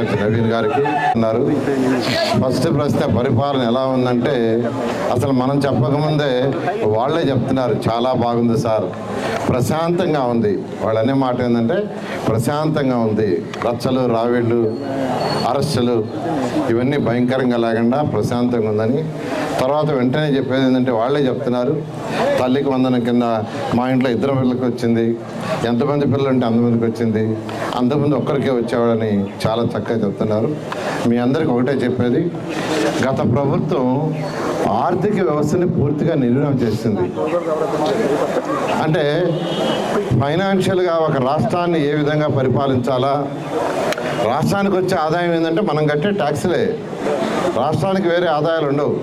Branch Naveen గారికి ఉన్నారు. First ప్రశ్న పరిపాలన ఎలా ఉందంటే అసలు మనం చెప్పకముందే వాళ్ళే చెప్తున్నారు చాలా బాగుంది సార్ ప్రశాంతంగా ఉంది. వాళ్ళు అనే మాట ఏంటంటే ప్రశాంతంగా ఉంది రచ్చలు రావిళ్ళు అరెస్టులు ఇవన్నీ భయంకరంగా లేకుండా ప్రశాంతంగా ఉందని. తర్వాత వెంటనే చెప్పేది ఏంటంటే వాళ్ళే చెప్తున్నారు తల్లికి వందనం కింద మా ఇంట్లో ఇద్దరు పిల్లలకి వచ్చింది ఎంతమంది పిల్లలు ఉంటే అంతమందికి వచ్చింది అంతమంది ఒక్కరికే వచ్చేవాడని చాలా చక్కగా చెప్తున్నారు. మీ అందరికి ఒకటే చెప్పేది గత ప్రభుత్వం ఆర్థిక వ్యవస్థని పూర్తిగా నిర్వహణ చేసింది. అంటే ఫైనాన్షియల్గా ఒక రాష్ట్రాన్ని ఏ విధంగా పరిపాలించాలా? రాష్ట్రానికి వచ్చే ఆదాయం ఏంటంటే మనం కట్టే ట్యాక్స్లే. రాష్ట్రానికి వేరే ఆదాయాలు ఉండవు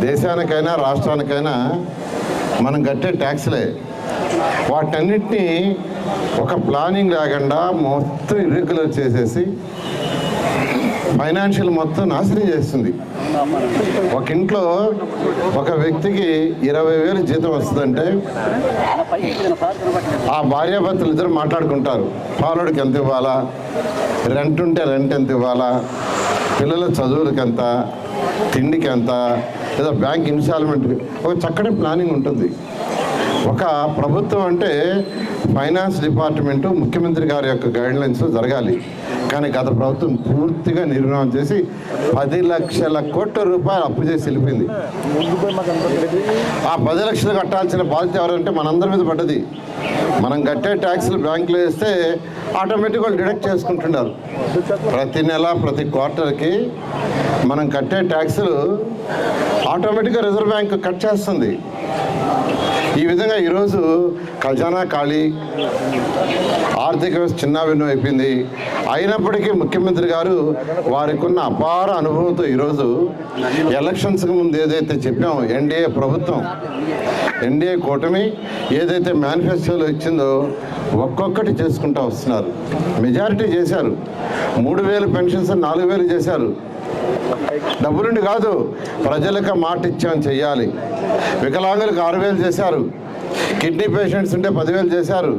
దేశానికైనా రాష్ట్రానికైనా మనం కట్టే ట్యాక్స్లే. వాటన్నిటినీ ఒక ప్లానింగ్ లేకుండా మొత్తం ఇర్రెగ్యులర్ చేసేసి ఫైనాన్షియల్ మొత్తం నాశనం చేస్తుంది. ఒక ఇంట్లో ఒక వ్యక్తికి ఇరవై వేలు జీతం వస్తుందంటే ఆ భార్యాభర్తలు ఇద్దరు మాట్లాడుకుంటారు. పాలుడికి ఎంత ఇవ్వాలా? రెంట్ ఉంటే రెంట్ ఎంత ఇవ్వాలా? పిల్లల చదువులకి ఎంత? తిండికి ఎంత? లేదా బ్యాంక్ ఇన్స్టాల్మెంట్? ఒక చక్కటి ప్లానింగ్ ఉంటుంది. ఒక ప్రభుత్వం అంటే ఫైనాన్స్ డిపార్ట్మెంటు ముఖ్యమంత్రి గారి యొక్క గైడ్లైన్స్ జరగాలి. కానీ గత ప్రభుత్వం పూర్తిగా నిర్మాణం చేసి పది లక్షల కోట్ల రూపాయలు అప్పు చేసి వెళ్ళిపోయింది. ఆ పది లక్షలు కట్టాల్సిన బాధ్యత ఎవరంటే మనందరి మీద పడ్డది. మనం కట్టే ట్యాక్స్లు బ్యాంకులో వేస్తే ఆటోమేటిక్గా డిడక్ట్ చేసుకుంటున్నారు. ప్రతి నెల ప్రతి క్వార్టర్కి మనం కట్టే ట్యాక్సులు ఆటోమేటిక్గా రిజర్వ్ బ్యాంక్ కట్ చేస్తుంది. ఈ విధంగా ఈరోజు ఖజానా ఖాళీ ఆర్థిక వ్యవస్థ చిన్నాభిన్నం అయిపోయింది. అయినప్పటికీ ముఖ్యమంత్రి గారు వారికి ఉన్న అపార అనుభవంతో ఈరోజు ఎలక్షన్స్కి ముందు ఏదైతే చెప్పామో ఎన్డీఏ ప్రభుత్వం ఎన్డీఏ కూటమి ఏదైతే మేనిఫెస్టోలో ఇచ్చిందో ఒక్కొక్కటి చేసుకుంటూ వస్తున్నారు. మెజారిటీ చేశారు. మూడు వేలు పెన్షన్స్ నాలుగు వేలు చేశారు. డబ్బులుండి కాదు ప్రజలకు మాట ఇచ్చాం చెయ్యాలి. వికలాంగులకు ఆరు వేలు చేశారు. కిడ్నీ పేషెంట్స్ ఉంటే పదివేలు చేశారు.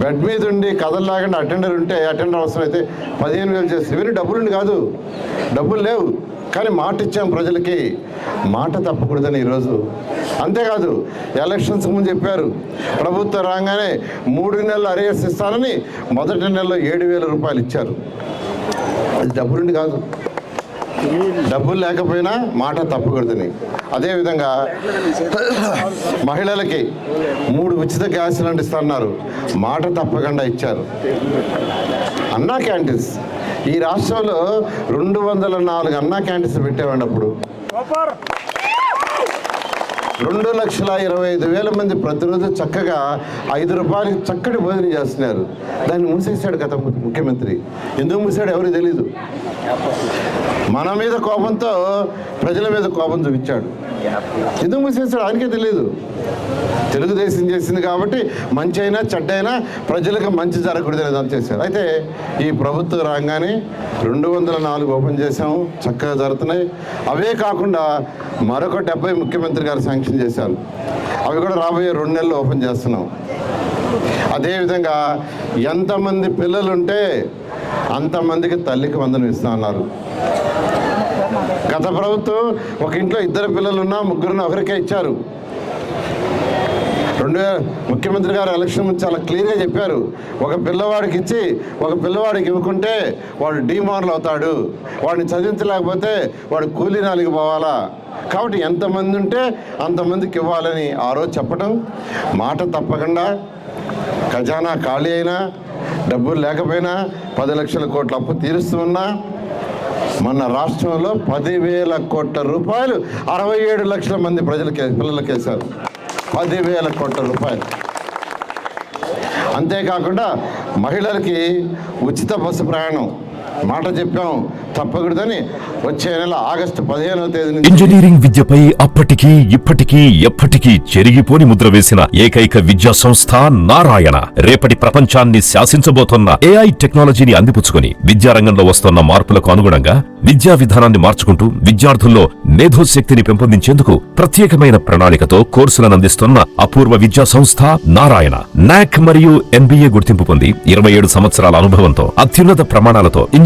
బెడ్ మీద ఉండి కథలు లేకుండా అటెండర్ ఉంటే అటెండర్ అవసరం అయితే పదిహేను వేలు చేస్తారు ఇవన్నీ డబ్బులుండి కాదు డబ్బులు లేవు. కానీ మాట ఇచ్చాం ప్రజలకి. మాట తప్పకూడదని ఈరోజు. అంతేకాదు ఎలక్షన్స్ ముందు చెప్పారు. ప్రభుత్వం రాగానే మూడు నెలలు అరేస్ ఇస్తానని మొదటి నెలలో ఏడు వేల రూపాయలు ఇచ్చారు. అది డబ్బులుండి కాదు. డబ్బులు లేకపోయినా మాట తప్పకూడదని అదేవిధంగా మహిళలకి మూడు ఉచిత గ్యాస్ సిలిండర్ ఇస్తున్నారు మాట తప్పకుండా ఇచ్చారు. అన్నా క్యాంటీన్స్. ఈ రాష్ట్రంలో రెండు వందల నాలుగు అన్నా క్యాంటీన్స్ పెట్టేవాడి అప్పుడు. రెండు లక్షల ఇరవై ఐదు వేల మంది ప్రతిరోజు చక్కగా ఐదు రూపాయలకి చక్కటి భోజనం చేస్తున్నారు. దాన్ని మూసేశాడు గత ముఖ్యమంత్రి. ఎందుకు మూసాడు ఎవరు తెలీదు. మన మీద కోపంతో ప్రజల మీద కోపం చూపించాడు. ఎందుకు మూసేస్తాడు ఆయనకే తెలియదు తెలుగుదేశం చేసింది కాబట్టి మంచి అయినా చెడ్డ అయినా ప్రజలకు మంచి జరగకూడదు అనేది చేశారు. అయితే ఈ ప్రభుత్వం రాగానే రెండు వందల నాలుగు ఓపెన్ చేసాము చక్కగా జరుగుతున్నాయి. అవే కాకుండా మరొక డెబ్బై ముఖ్యమంత్రి గారు శాంక్షన్ చేశారు. అవి కూడా రాబోయే రెండు నెలలు ఓపెన్ చేస్తున్నాం. అదేవిధంగా ఎంతమంది పిల్లలు ఉంటే అంతమందికి తల్లికి వందనం ఇస్తా అన్నారు గత ప్రభుత్వం ఒక ఇంట్లో ఇద్దరు పిల్లలు ఉన్నా ముగ్గురున్న ఒకరికే ఇచ్చారు. రెండు ముఖ్యమంత్రి గారు ఎలక్షన్ ముందు చాలా క్లియర్గా చెప్పారు. ఒక పిల్లవాడికి ఇచ్చి ఒక పిల్లవాడికి ఇవ్వకుంటే వాడు డిమార్లు అవుతాడు. వాడిని చదివించలేకపోతే వాడు కూలీ నాలికి పోవాలా? కాబట్టి ఎంతమంది ఉంటే అంతమందికి ఇవ్వాలని ఆ రోజు చెప్పడం మాట తప్పకుండా ఖజానా ఖాళీ అయినా డబ్బులు లేకపోయినా పది లక్షల కోట్ల అప్పు తీరుస్తూ ఉన్నా మన రాష్ట్రంలో పదివేల కోట్ల రూపాయలు అరవై ఏడు లక్షల మంది ప్రజలకి పిల్లలకి వేశారు పదివేల కోట్ల రూపాయలు. అంతేకాకుండా మహిళలకి ఉచిత బస్సు ప్రయాణం. మాట చెప్పాం తప్పకూడదని వచ్చే నెల ఆగస్టు పదిహేనవ తేదీ ఇంజనీరింగ్ విద్యపై అప్పటికీ ఇప్పటికీ ఎప్పటికీ చెరిగిపోని ముద్ర వేసిన ఏకైక విద్యా సంస్థ నారాయణ. రేపటి ప్రపంచాన్ని శాసించబోతోన్న ఏఐ టెక్నాలజీని అందిపుచ్చుకుని విద్యారంగంలో వస్తున్న మార్పులకు అనుగుణంగా విద్యా విధానాన్ని మార్చుకుంటూ విద్యార్థుల్లో మేధోశక్తిని పెంపొందించేందుకు ప్రత్యేకమైన ప్రణాళికతో కోర్సులను అందిస్తున్న అపూర్వ విద్యా సంస్థ నారాయణ. నాక్ మరియు ఎన్బిఏ గుర్తింపు పొంది ఇరవై ఏడు సంవత్సరాల అనుభవంతో అత్యున్నత ప్రమాణాలతో ఇంజనీరింగ్